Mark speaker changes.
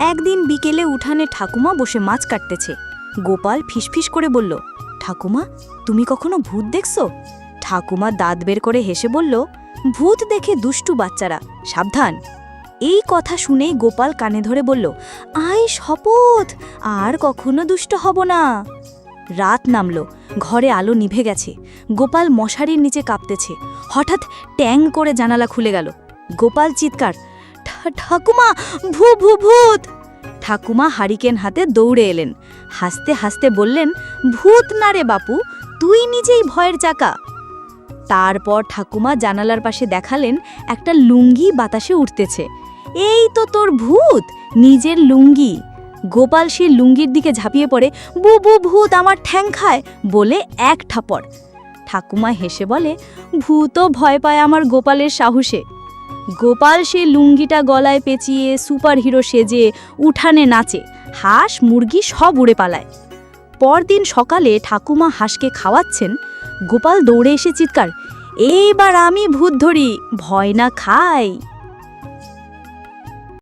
Speaker 1: একদিন বিকেলে উঠানে ঠাকুমা বসে মাছ কাটতেছে। গোপাল ফিসফিস করে বলল, ঠাকুমা, তুমি কখনো ভূত দেখছ? ঠাকুমা দাঁত বের করে হেসে বলল, ভূত দেখে দুষ্টু বাচ্চারা, সাবধান। এই কথা শুনেই গোপাল কানে ধরে বলল, আই শপথ, আর কখনো দুষ্ট হব না। রাত নামলো, ঘরে আলো নিভে গেছে। গোপাল মশারির নিচে কাঁপতেছে। হঠাৎ ট্যাং করে জানালা খুলে গেল। গোপাল চিৎকার "ঠা- ঠাকুমা, ভূ ভূ, ভূত। ঠাকুমা হারিকেন হাতে দৌড়ে এলেন। হাসতে হাসতে বললেন, ভূত না রে বাপু, তুই নিজেই ভয়ের চাকা। তারপর ঠাকুমা জানালার পাশে দেখালেন, একটা লুঙ্গি বাতাসে উঠতেছে। এই তো তোর ভূত, নিজের লুঙ্গি। গোপাল সেই লুঙ্গির দিকে ঝাঁপিয়ে পড়ে বু বু ভূত, আমার ঠ্যাং খায়, বলে এক ঠাপড় ঠাকুমা হেসে বলে, ভূতও ভয় পায় আমার গোপালের সাহসে। গোপাল সে লুঙ্গিটা গলায় পেঁচিয়ে সুপারহিরো সেজে উঠানে নাচে। হাঁস, মুরগি সব উড়ে পালায়। পরদিন সকালে ঠাকুমা হাঁসকে খাওয়াচ্ছেন। গোপাল দৌড়ে এসে চিৎকার, এইবার আমি ভূত ধরি, ভয় না খাই।